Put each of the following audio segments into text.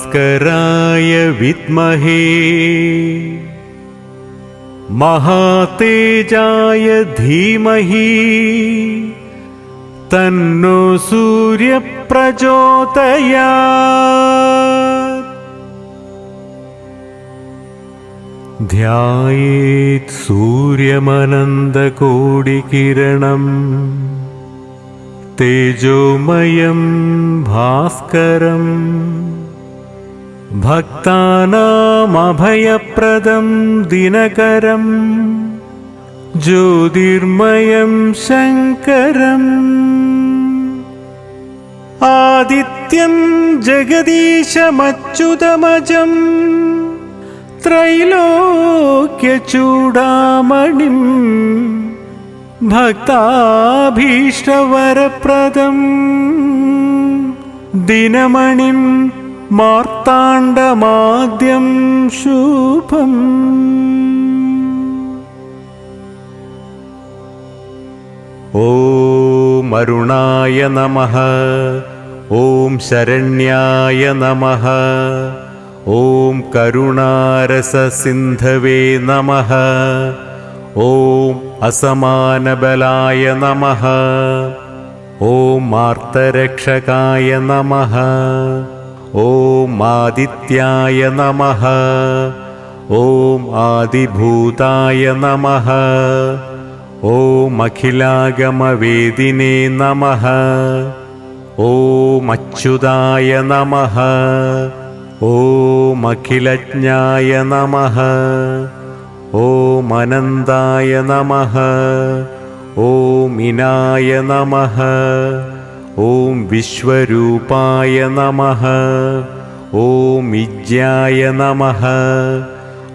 भास्कराय विद्महे। महातेजाय धीमहि। तन्नो सूर्यप्रचोतया ध्यायेत् सूर्यमनन्दकोडिकिरणम्। तेजोमयं भास्करम्। ഭക്താനാമഭയപ്രദം ദിനകരം ജ്യോതിർമയം ശങ്കരം. ആദിത്യം ജഗദീശമച്യുതമജം ത്രൈലോക്യചൂടാമണിം ഭക്താഭീഷ്ടവരപ്രദം ദിനമണിം മാർത്താണ്ഡമാദ്യം ശുഭം. ഓം അരുണായ നമഃ. ഓം ശരണ്യായ നമഃ. ഓം കരുണാരസസിന്ധവേ നമഃ. ഓം അസമാനബലായ നമഃ. ഓം മാർത്തരക്ഷകായ നമഃ. ഓം ആദിത്യായ നമഃ. ഓം ആദിഭൂതായ നമഃ. ഓം അഖിലാഗമവേദിനേ നമഃ. ഓം അച്യുതായ നമഃ. ഓം അഖിലജ്ഞായ നമഃ. ഓം അനന്തായ നമഃ. ഓം ഇനായ നമഃ. ॐ विश्वरूपाय नमः। ॐ इज्याय नमः।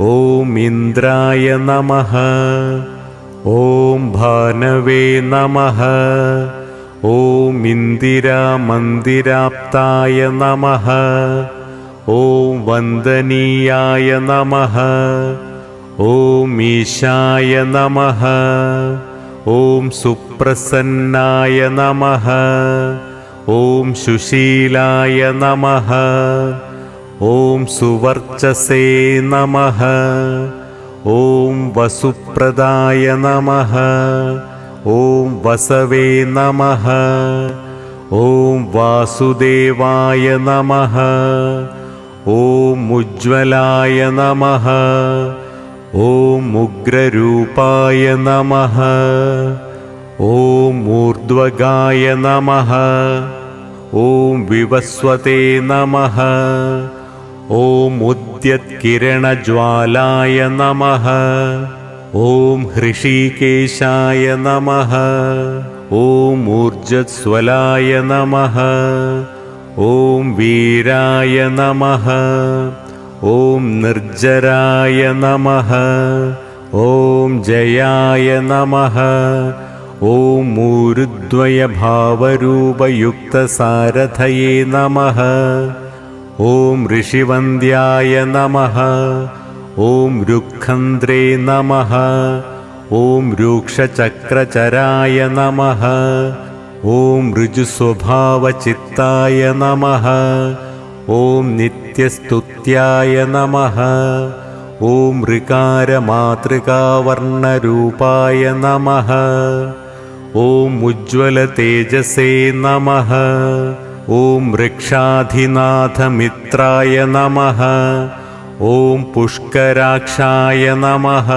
ॐ इन्द्राय नमः। ॐ भानवे नमः। ॐ इन्दिरामन्दिराप्ताय नमः। ॐ वन्दनीयाय नमः। ॐ ईशाय नमः। ॐ सुप्रसन्नाय नमः। ॐ सुशीलाय नमः। ॐ सुवर्चसे नमः। ॐ वसुप्रदाय नमः। ॐ वसवे नमः। ॐ वासुदेवाय नमः। ॐ उज्ज्वलाय नमः। ഓം ഉഗ്രരൂപായ നമഃ. ഓം ഊർധ്വഗായ നമഃ. ഓം വിവസ്വതേ നമഃ. ഓം ഉദ്യത്കിരണജ്വാലായ നമഃ. ഓം ഹൃഷീകേശായ നമഃ. ഓം ഊർജസ്വലായ നമഃ. ഓം വീരായ നമഃ. ഓം നിർജരായ നമഃ ഓം ജയായ നമഃ ഓം ഊരുദ്വയഭാവരൂപയുക്തസാരഥയേ നമഃ ഓം ഋഷിവന്ധ്യായ നമഃ ഓം രുഖന്ദ്രേ നമഃ ഓം രൂക്ഷചക്രചരായ നമഃ ഓം ഋജുസ്വഭാവചിത്തായ നമഃ ഓം നിത്യസ്തുത്യായ നമഃ. ഓം ഋകാരമാതൃകാവർണരൂപായ നമഃ. ഓം ഉജ്ജ്വലതേജസേ നമഃ. ഓം വൃക്ഷാധിനാഥമിത്രായ नमः ഓം പുഷ്കരാക്ഷായ नमः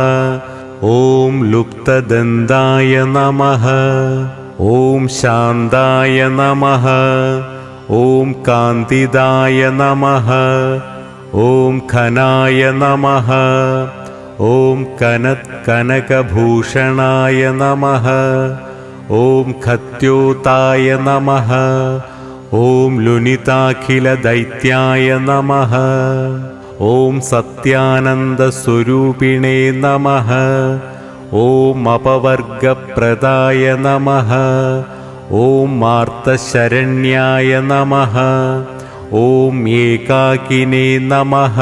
ഓം ലുപ്തദന്തായ नमः ഓം ശാന്തായ നമഃ. ഓം കാന്തിദായ നമഃ. ഓം ഖനായ നമഃ. ഓം കനത്കനകഭൂഷണായ നമഃ. ഓം ഖത്യോതായ നമഃ. ഓം ലുനിതാഖിലദൈത്യായ നമഃ. ഓം സത്യാനന്ദസ്വരൂപിണേ നമഃ. ഓം അപവർഗപ്രദായ നമഃ. ॐ मार्तशरण्याय नमः ॐ एकाकिने नमः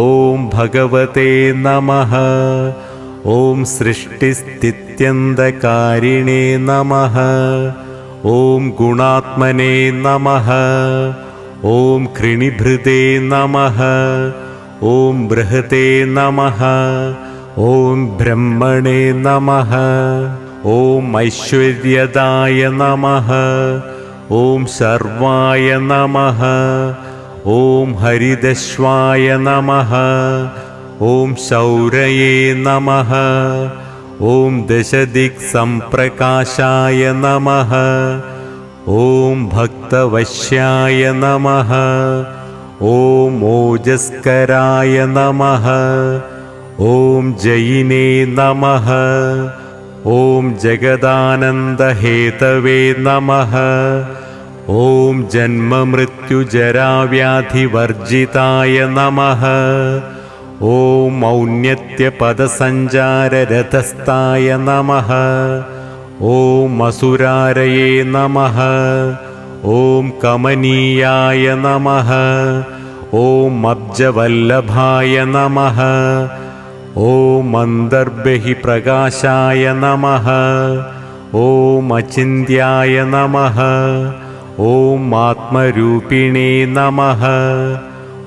ॐ भगवते नमः ॐ सृष्टिस्थित्यन्तकारिणे नमः ॐ गुणात्मने नमः ॐ कृणिभृते नमः ॐ बृहते नमः ॐ ब्रह्मणे नमः ॐ ऐश्वर्यदाय नमः ॐ सर्वाय नमः ॐ हरिदश्वाय नमः ॐ शौरये नमः ॐ दशदिक्सम्प्रकाशाय नमः ॐ भक्तवश्याय नमः ॐ ओजस्कराय नमः ॐ जयिने नमः ॐ जगदानन्दहेतवे नमः ॐ जन्ममृत्युजराव्याधिवर्जिताय नमः ॐ औन्नत्यपदसञ्चाररथस्थाय नमः ॐ असुरारये नमः ॐ कमनीयाय नमः ॐ अब्जवल्लभाय नमः ഓം അന്തർബഹി പ്രകാശായ നമ. ഓം അചിന്യായ നമ. ഓം ആത്മരൂപിണേ നമ.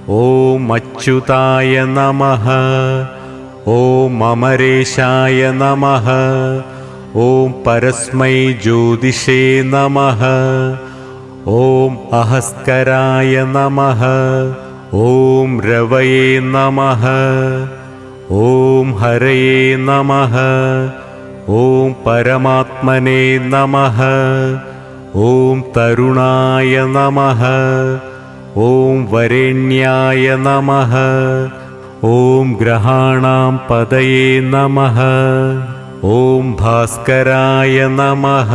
ഓം അച്യുതായ നമ. ഓം അമരേശായ നമ. ഓം പരസ്മൈ ജ്യോതിഷേ നമ. ഓം അഹസ്കരായ നമ. ഓം രവയേ നമ. ॐ हरये नमः। ॐ परमात्मने नमः। ॐ तरुणाय नमः। ॐ वरेण्याय नमः। ॐ ग्रहाणां पदये नमः। ॐ भास्कराय नमः।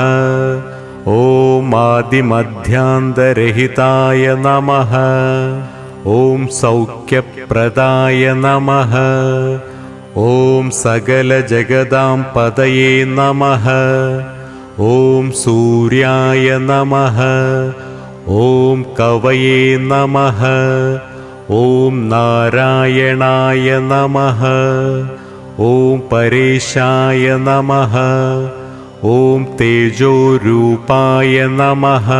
ॐ आदिमध्यान्तरहिताय नमः ॐ सौख्यप्रदाय नमः। ॐ सकलजगदां पदये नमः। ॐ सूर्याय नमः। ॐ कवये नमः। ॐ नारायणाय नमः। ॐ परेशाय नमः। ॐ तेजोरूपाय नमः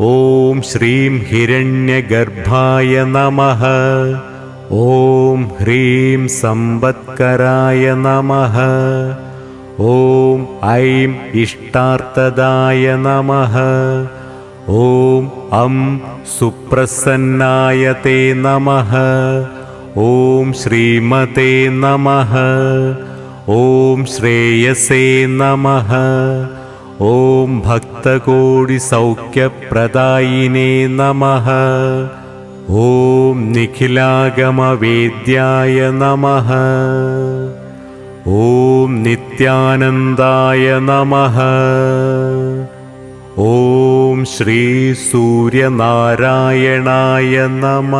ॐ श्रीं हिरण्यगर्भाय नमः। ॐ ह्रीं सम्बत्कराय नमः। ॐ ऐं इष्टार्थदाय नमः। ॐ अं सुप्रसन्नाय ते नमः। ॐ श्रीमते नमः। ॐ श्रेयसे नमः ഓം ഭക്തകോടി സൗഖ്യപ്രദായിനേ നമ. ഓം നിഖിലാഗമവേദ്യായ നമ. ഓം നിത്യാനന്ദായ നമ. ഓം ശ്രീ സൂര്യനാരായണായ നമ.